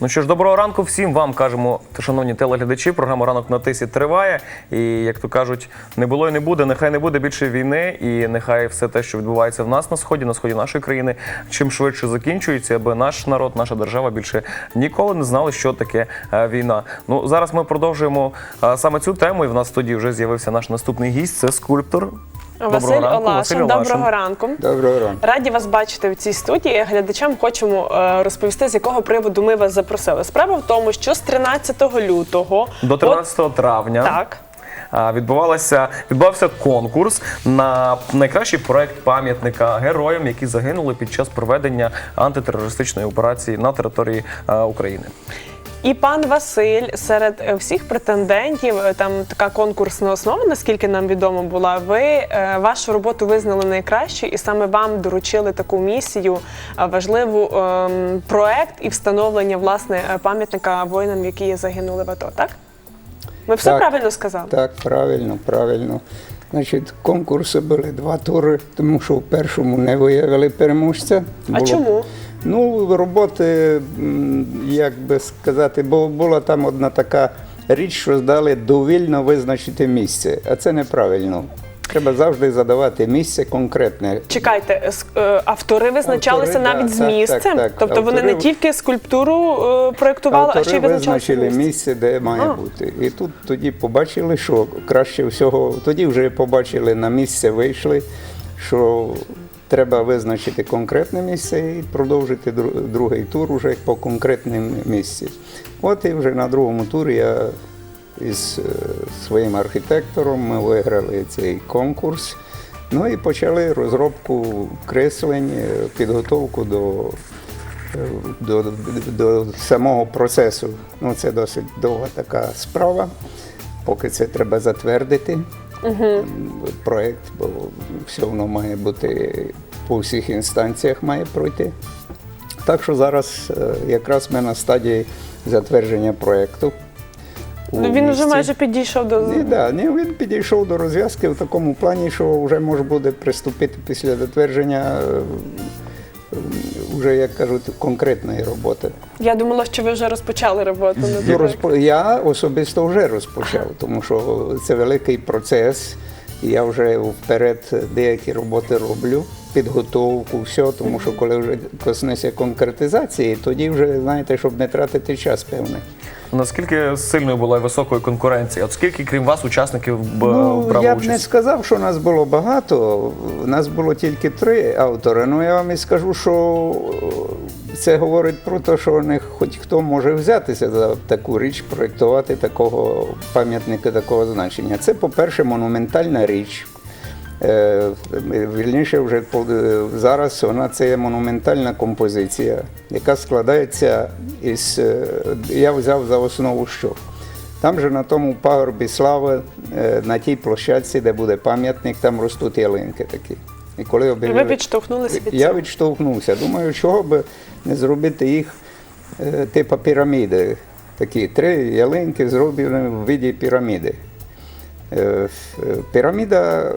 Ну що ж, доброго ранку всім вам кажемо, шановні телеглядачі. Програма ранок на тисі триває. І як то кажуть, не було і не буде. Нехай не буде більше війни, і нехай все те, що відбувається в нас на сході, на сході нашої країни, чим швидше закінчується, аби наш народ, наша держава більше ніколи не знали, що таке е, війна. Ну зараз ми продовжуємо е, саме цю тему. І в нас студії вже з'явився наш наступний гість. Це скульптор. Василь Доброго ранку, Олашин, Василь Олашин. доброго ранку. Доброго ранку. Раді вас бачити в цій студії. Глядачам хочемо е, розповісти, з якого приводу ми вас запросили. Справа в тому, що з 13 лютого До 13 травня. Так. А, Відбувалася відбувався конкурс на найкращий проект пам'ятника героям, які загинули під час проведення антитерористичної операції на території а, України. І пан Василь серед е, всіх претендентів, е, там така конкурсна основа, наскільки нам відомо була. Ви е, вашу роботу визнали найкращою, і саме вам доручили таку місію, важливу ем, проект і встановлення власне пам'ятника воїнам, які загинули в АТО. Так? Ми все Так. правильно сказали? Так, правильно, правильно. Значить, конкурси були два тури, тому що в першому не виявили переможця. А чому? Ну, роботи, як би сказати, бо була там одна така річ, що здали довільно визначити місце, а це неправильно. Треба завжди задавати місце конкретне. Чекайте, е, автори визначалися Автори, навіть да, з місцем. так, так. Тобто вони не тільки скульптуру е, проєктували, а ще й визначили місце. місце, де має А. бути. І тут тоді побачили, що краще всього, тоді вже побачили на місце, вийшли, що треба визначити конкретне місце і продовжити другий тур уже по конкретному місці. От і вже на другому турі я із е, своїм архітектором ми виграли цей конкурс. Ну і почали розробку креслень, е, підготовку до до, до, до самого процесу. Ну, це досить довга така справа, поки це треба затвердити. Проєкт, бо все воно має бути по всіх інстанціях має пройти. Так що зараз е, якраз ми на стадії затвердження проєкту. Ну, він вже майже підійшов до Ні, да, ні, він підійшов до розв'язки в такому плані, що вже можна буде приступити після затвердження, е, вже, як кажуть, конкретної роботи. Я думала, що ви вже розпочали роботу Ну, розпо... Я особисто вже розпочав, тому що це великий процес. Я вже вперед деякі роботи роблю, підготовку, все, тому що коли вже коснеться конкретизації, тоді вже знаєте, щоб не тратити час певний. Наскільки сильною була і високою конкуренція? От скільки, крім вас, учасників б, Ну, брали я б не сказав, що нас було багато. Нас було тільки три автори. Ну я вам і скажу, що е, це говорить про те, що не хоч хто може взятися за таку річ, проєктувати такого пам'ятника такого значення. Це, по-перше, монументальна річ. Е, Вільніше вже е, зараз вона це є монументальна композиція, яка складається із. е, Я взяв за основу що? Там же на тому пагорбі слави, на тій площадці, де буде пам'ятник, там ростуть ялинки такі. І коли І ви відштовхнулися від я відштовхнувся. Думаю, чого би не зробити їх типу піраміди. Такі три ялинки зроблені в виді піраміди. Е, е, Піраміда,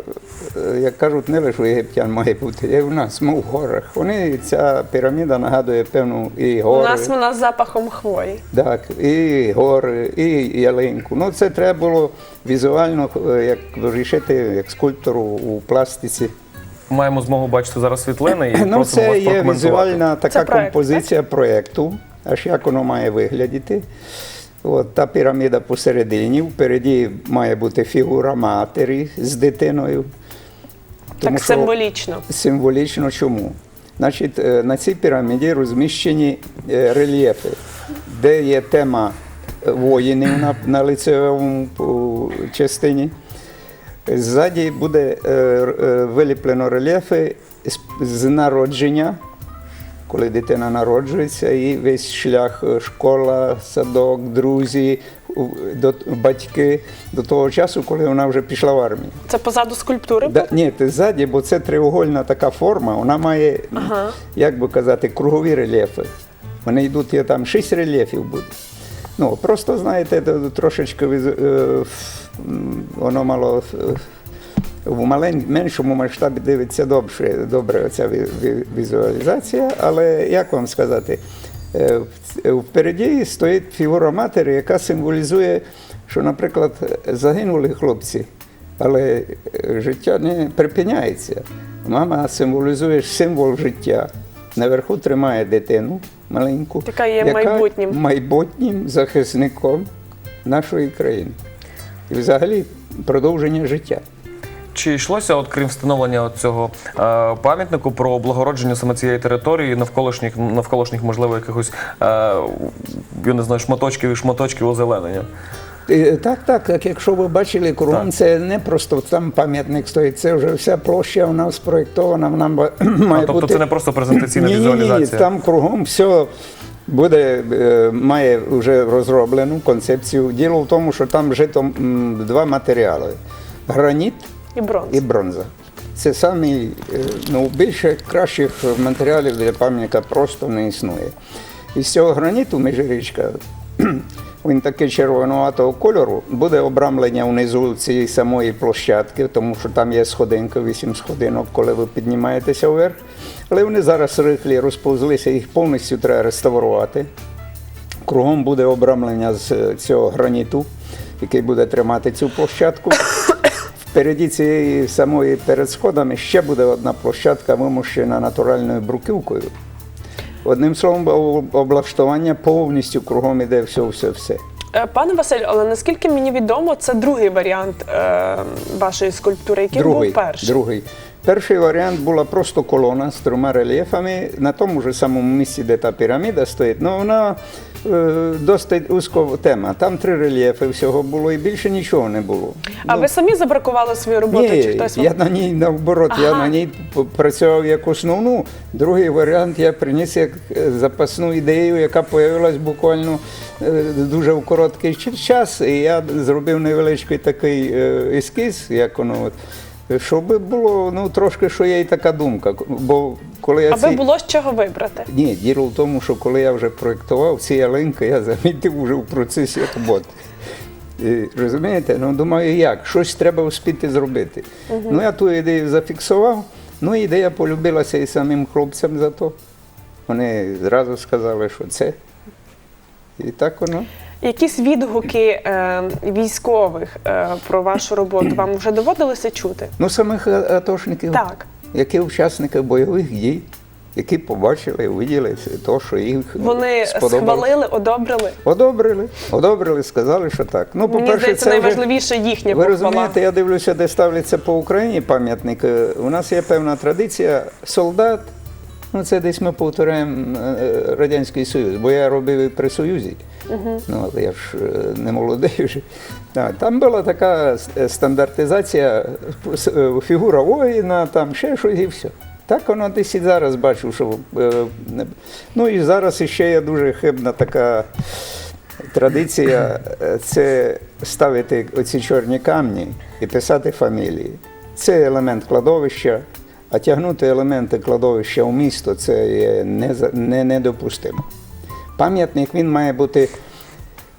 е, як кажуть, не лише у єгиптян має бути, є в нас, ми в горах. Вони, ця піраміда нагадує певну і У нас вона з запахом хвої. Так, і гори, і ялинку. Ну, це треба було візуально як вирішити як скульптору у пластиці. Маємо змогу бачити зараз світлини і Ну, просимо це вас є візуальна така Це проект, композиція проєкту, аж як воно має виглядіти. От, та піраміда посередині, впереді має бути фігура матері з дитиною. Так що- символічно. Символічно чому? Значить, е, на цій піраміді розміщені е, рельєфи, де є тема е, воїнів на, на лицевому частині. Ззаді буде е, е, виліплено рельєфи з, з народження, коли дитина народжується, і весь шлях е, школа, садок, друзі, до, батьки до того часу, коли вона вже пішла в армію. Це позаду скульптури? Да, ні, ти ззаді, бо це триугольна така форма, вона має, Ага. як би казати, кругові рельєфи. Вони йдуть, є там шість рельєфів буде. Ну, просто, знаєте, трошечки е, воно мало е, в малень, меншому масштабі дивиться добре, добре ця візуалізація, але як вам сказати, Е, Впереді стоїть фігура матері, яка символізує, що, наприклад, загинули хлопці, але е, життя не припиняється. Мама символізує символ життя. Наверху тримає дитину маленьку, Яка є майбутнім. майбутнім захисником нашої країни. І взагалі продовження життя. Чи йшлося, от крім встановлення от цього е, пам'ятнику про облагородження саме цієї території, навколишніх навколишніх, можливо, якихось е, я не знаю, шматочків і шматочків озеленення? Е, Так, так, так. Якщо ви бачили кругом, Так. це не просто там пам'ятник стоїть, це вже вся площа у нас спроєктована, вона має А, тобто бути. це не просто презентаційна ні, ні, візуалізація. Ні, там кругом все буде, е, має вже розроблену концепцію. Діло в тому, що там вжито два матеріали: граніт І бронз. і бронза. Це самі е, ну, більше кращих матеріалів для пам'ятника просто не існує. І з цього граніту межирічка, він такий червонуватого кольору, буде обрамлення внизу цієї самої площадки, тому що там є сходинка, вісім сходинок, коли ви піднімаєтеся вверх. Але вони зараз рихлі всі їх повністю треба реставрувати. Кругом буде обрамлення з е, цього граніту, який буде тримати цю площадку. Впереді цієї самої перед сходами ще буде одна площадка, вимощена натуральною бруківкою. Одним словом, облаштування повністю кругом іде все, все, все. Е, Пане Василь, але наскільки мені відомо, це другий варіант е, вашої скульптури, який другий, був перший. другий. Перший варіант була просто колона з трьома рельєфами на тому ж самому місці, де та піраміда стоїть. Ну вона е, досить узко тема. Там три рельєфи всього було і більше нічого не було. А ви самі забракували свою роботу? чи хтось я на ній наоборот, я на ній працював як основну. Другий варіант я приніс як е, запасну ідею, яка з'явилась буквально е, дуже в короткий час. І я зробив невеличкий такий е, ескіз, як воно от. Щоб було ну трошки, що є і така думка. Бо коли я Аби ці... було з чого вибрати. Ні, діло в тому, що коли я вже проєктував ці ялинки, я замітив вже в процесі роботи. Розумієте? Ну, думаю, як? Щось треба успіти зробити. Ну, я ту ідею зафіксував, ну, ідея полюбилася і самим хлопцям за то. Вони зразу сказали, що це. І так воно. Якісь відгуки е, військових е, про вашу роботу вам вже доводилося чути? Ну, самих атошників, Так. які учасники бойових дій, які побачили, виділи то, що їх Вони сподобалось. схвалили, одобрили. Одобрили, одобрили, сказали, що так. Ну, Мені по-перше, здається, це вже- найважливіше їхня Ви похвала. розумієте, я дивлюся, де ставляться по Україні пам'ятники. У нас є певна традиція. Солдат, ну це десь ми повторяємо е, Радянський Союз, бо я робив і при Союзі. Ну, але я ж е, не молодий вже. Там була така стандартизація, е, фігура воїна, там ще щось і все. Так воно десь і зараз бачу, що. Ну і зараз іще є дуже хибна така традиція це ставити оці чорні камні і писати фамілії. Це елемент кладовища, а тягнути елементи кладовища у місто це є не, не, недопустимо. Пам'ятник він має бути.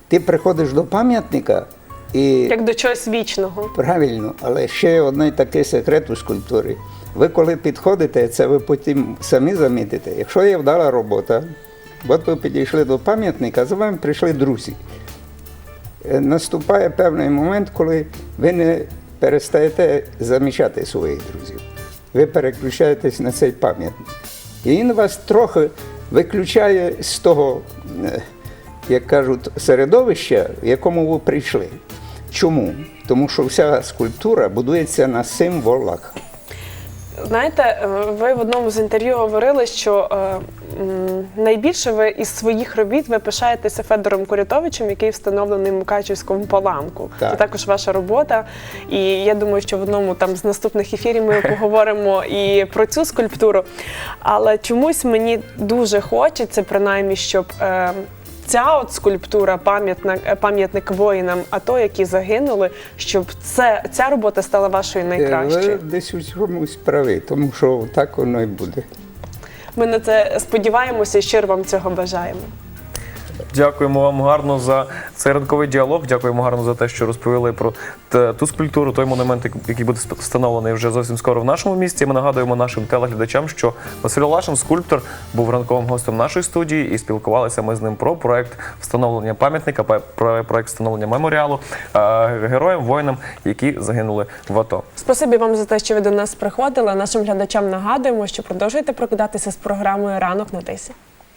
Ти приходиш до пам'ятника і Як до чогось вічного. Правильно, але ще один такий секрет у скульптурі. Ви коли підходите, це ви потім самі замітите. Якщо є вдала робота, от ви підійшли до пам'ятника, за вами прийшли друзі. Е, Наступає певний момент, коли ви не перестаєте замічати своїх друзів. Ви переключаєтесь на цей пам'ятник. І він вас трохи виключає з того, е, як кажуть, середовища, в якому ви прийшли. Чому? Тому що вся скульптура будується на символах. Знаєте, е, ви в одному з інтерв'ю говорили, що е, найбільше ви із своїх робіт ви пишаєтеся Федором Курятовичем, який встановлений в Мукачівському паланку. Так. Це також ваша робота. І я думаю, що в одному там з наступних ефірів ми поговоримо і про цю скульптуру. Але чомусь мені дуже хочеться, принаймні, щоб. Ця от скульптура, пам'ятник, е, пам'ятник воїнам, АТО, які загинули, щоб це, ця робота стала вашою Е, найкращою. Десь у чомусь праві, тому що так воно і буде. Ми на це сподіваємося і щиро вам цього бажаємо. Дякуємо вам гарно за цей ранковий діалог. Дякуємо гарно за те, що розповіли про ту скульптуру, той монумент, який буде встановлений вже зовсім скоро в нашому місті. Ми нагадуємо нашим телеглядачам, що Василь Олашин, скульптор, був ранковим гостем нашої студії, і спілкувалися ми з ним про проект встановлення пам'ятника, про проект встановлення меморіалу е, героям, воїнам, які загинули в АТО. Спасибі вам за те, що ви до нас приходили. Нашим глядачам нагадуємо, що продовжуйте прокидатися з програмою Ранок на тисі.